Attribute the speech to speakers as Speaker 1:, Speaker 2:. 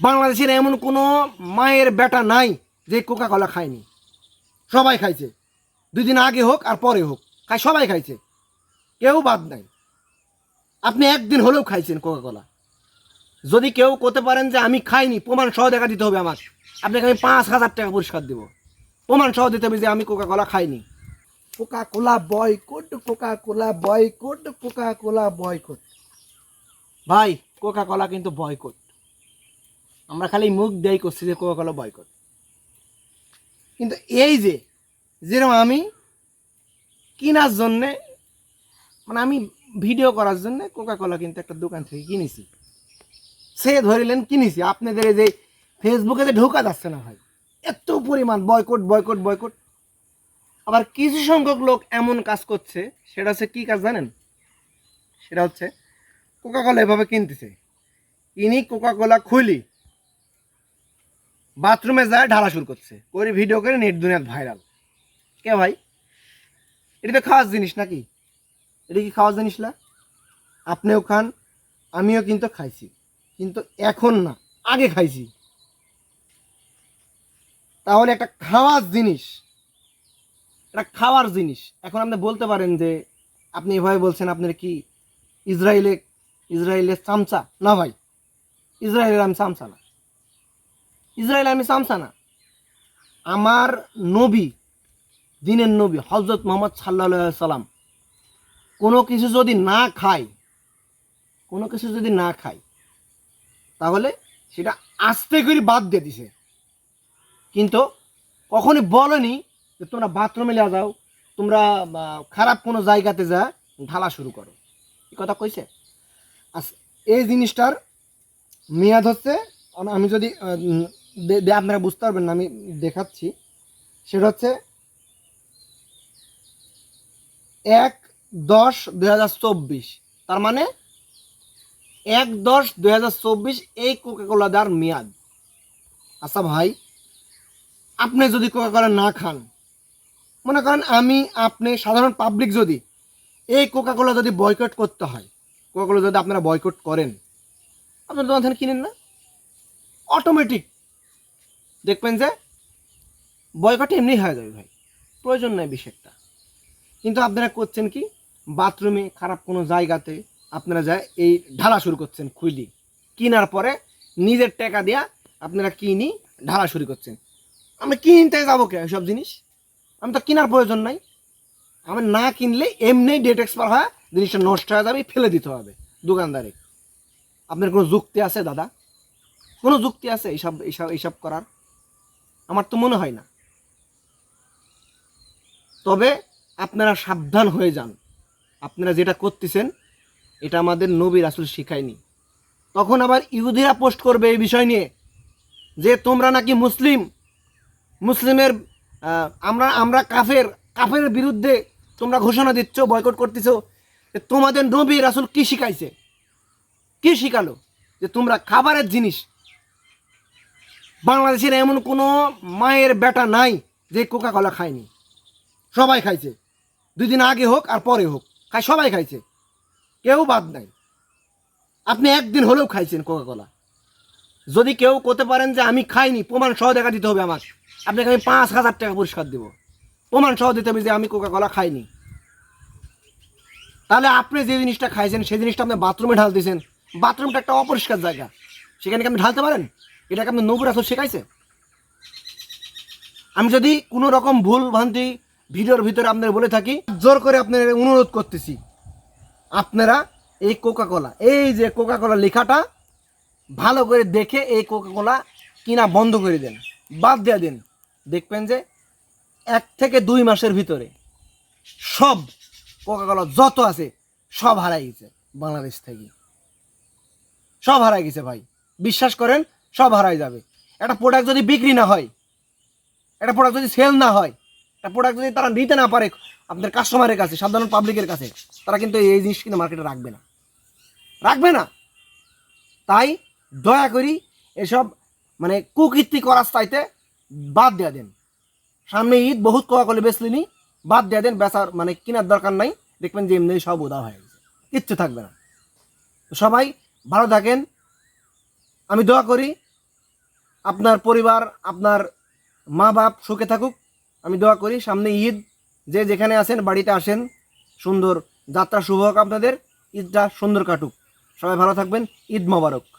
Speaker 1: বাংলাদেশের এমন কোনো মায়ের বেটা নাই যে কোকা কলা খায়নি। সবাই খাইছে। দুই দিন আগে হোক আর পরে হোক। খাই সবাই খাইছে। কেউ বাদ নাই। আপনি একদিন হলেও খাইছেন কোকা কলা যদি কেউ করতে পারেন যে আমি খাইনি প্রমাণ সহ দেখা দিতে হবে আমার। আপনাকে আমি পাঁচ হাজার টাকা পুরস্কার দেব। প্রমাণ সহ দিতে হবে যে আমি কোকা কলা খাইনি। Coca Cola boycott Coca Cola boycott Coca Cola boy boycott ভাই কোকা কলা কিন্তু বয়কট আমরা খালি মুখ দেয় করছি যে কোকা কলা বয়কট কিন্তু এই যে, যেরকম আমি কেনার জন্যে মানে আমি ভিডিও করার জন্য কোকা কলা কিন্তু একটা দোকান থেকে কিনেছি। সে ধরিলেন কিনেছি। আপনাদের এই যে ফেসবুকে যে ঢোকা যাচ্ছে না ভাই, এত পরিমাণ বয়কট বয়কট বয়কট আবার কিছু সংখ্যক লোক এমন কাজ করছে, সেটা হচ্ছে কি কাজ জানেন? সেটা হচ্ছে কোকা কোলা এভাবে কিনতেছে। ইনি কোকা কোলা খুলি। বাথরুমে যায়, ঢালা শুরু করছে। করে ভিডিও করে, নেট দুনিয়াত ভাইরাল কে ভাই? এটা তো খাওয়ার জিনিস নাকি? এটা কি খাওয়ার জিনিস না? আপনিও খান, আমিও কিন্তু খাইছি। কিন্তু এখন না, আগে খাইছি। তাহলে একটা খাওয়ার জিনিস এটা খাওয়ার জিনিস। এখন আপনি বলতে পারেন যে, আপনি এভাবে বলছেন, আপনার কি ইসরায়েলে, ইসরায়েলের চামচা? না ভাই, ইসরায়েলের আমি চামচা না। ইসরায়েল আমি চামচা না। আমার নবী, দিনের নবী হজরত মোহাম্মদ সাল্লা সাল্লাম কোনো কিছু যদি না খায়, কোনো কিছু যদি না খায়, তাহলে সেটা আস্তে করে বাদ দিয়ে দিছে। কিন্তু কখনই বলেনি যে তোমরা বাথরুমে লিয়া যাও, তোমরা খারাপ কোনো জায়গাতে যা, ঢালা শুরু করো। এই কথা কইছে? আস এই জিনিসটার মেয়াদ হচ্ছে, আমি- যদি আপনারা বুঝতে পারবেন না, আমি দেখাচ্ছি। সেটা হচ্ছে এক দশ দুই তার মানে এক দশ দুই এই কোকাকোলা দেওয়ার মেয়াদ। আচ্ছা ভাই, আপনি যদি কোকাকোলা না খান, মনে করেন আমি, আপনি, সাধারণ পাবলিক যদি এই কোকাকোলা যদি বয়কট করতে হয় কোকাকোলা যদি আপনারা বয়কট করেন আপনার দোকান থেকে কিনেন না? অটোমেটিক দেখবেন যে বয়কট এমনি হয়ে যাবে ভাই। প্রয়োজন নাই বেশি একটা কিন্তু আপনারা করছেন কি? বাথরুমে খারাপ কোনো জায়গাতে আপনারা যায় এই ঢালা শুরু করছেন খুইলি। কেনার পরে নিজের টাকা দেয়া আপনারা কিনি ঢালা শুরু করছেন। আমি কিনতে যাব কে সব জিনিস? আমি তো কেনার প্রয়োজন নাই। আমার না কিনলে এমনি ডেট এক্সপায়ার হয় জিনিসটা নষ্ট হয়ে যাবে, ফেলে দিতে হবে দোকানদারে। আপনার কোনো যুক্তি আছে দাদা? কোনো যুক্তি আছে এইসব এইসব এইসব করার? আমার তো মনে হয় না। তবে আপনারা সাবধান হয়ে যান। আপনারা যেটা করতেছেন, এটা আমাদের নবী রাসুল শিখায়নি। তখন আবার ইহুদিরা পোস্ট করবে এই বিষয় নিয়ে যে তোমরা নাকি মুসলিম। মুসলিমের আমরা আমরা কাফের কাফের বিরুদ্ধে তোমরা ঘোষণা দিচ্ছ, বয়কট করতেছ। যে তোমাদের নবী রাসুল কী শিখাইছে? কী শিখালো? যে তোমরা খাবারের জিনিস বাংলাদেশের এমন কোনো মায়ের বেটা নাই যে কোকা কলা খায়নি। সবাই খাইছে। দুই দিন আগে হোক আর পরে হোক, খাই, সবাই খাইছে। কেউ বাদ নাই। আপনি একদিন হলেও খাইছেন কোকা কলা যদি কেউ করতে পারেন যে আমি খাইনি প্রমাণ সহ দেখা দিতে হবে আমার। আপনাকে আমি পাঁচ হাজার টাকা পুরস্কার দেব। প্রমাণ সহ দিতে হবে যে আমি কোকা কলা খাইনি। তাহলে আপনি যে জিনিসটা খাইছেন, সেই জিনিসটা আপনি বাথরুমে ঢাল দিয়েছেন বাথরুমটা একটা অপরিষ্কার জায়গা। সেখানে কি আপনি ঢালতে পারেন? এটাকে আপনি নবুর আসল শেখাইছে? আমি যদি কোনো রকম ভুল ভ্রান্তি ভিডিওর ভিতরে আপনার বলে থাকি, জোর করে আপনার অনুরোধ করতেছি। আপনারা এই কোকা কোলা এই যে কোকা কোলা লেখাটা ভালো করে দেখে এই কোকা কোলা কিনা বন্ধ করে দেন। বাদ দিয়ে দেন। দেখবেন যে এক থেকে দুই মাসের ভিতরে সব কোকা কোলা যত আছে সব হারাই গেছে বাংলাদেশ থেকে। সব হারাই গেছে ভাই। বিশ্বাস করেন সব হারাই যাবে। একটা প্রোডাক্ট যদি বিক্রি না হয়, একটা প্রোডাক্ট যদি সেল না হয়, একটা প্রোডাক্ট যদি তারা নিতে না পারে আপনার কাস্টমারের কাছে, সাধারণ পাবলিকের কাছে, তারা কিন্তু এই জিনিস কিন্তু মার্কেটে রাখবে না। রাখবে না। তাই দয়া করি এসব মানে কুকীর্তি করার চাইতে বাদ দেওয়া দেন। সামনে ঈদ, বহুত কোয়া কলে বেচলিনি বাদ দেওয়া দেন, বেচার মানে কেনার দরকার নাই, দেখবেন যে এমনি সব উদা হয়ে গেছে। কিচ্ছু থাকবে না। সবাই ভালো থাকেন। আমি দোয়া করি আপনার পরিবার, আপনার মা বাপ সুখে থাকুক। আমি দোয়া করি, সামনে ঈদ, যে যেখানে আসেন বাড়িতে আসেন। সুন্দর যাত্রা শুভ হোক আপনাদের, ঈদটা সুন্দর কাটুক। সবাই ভালো থাকবেন, ঈদ মোবারক।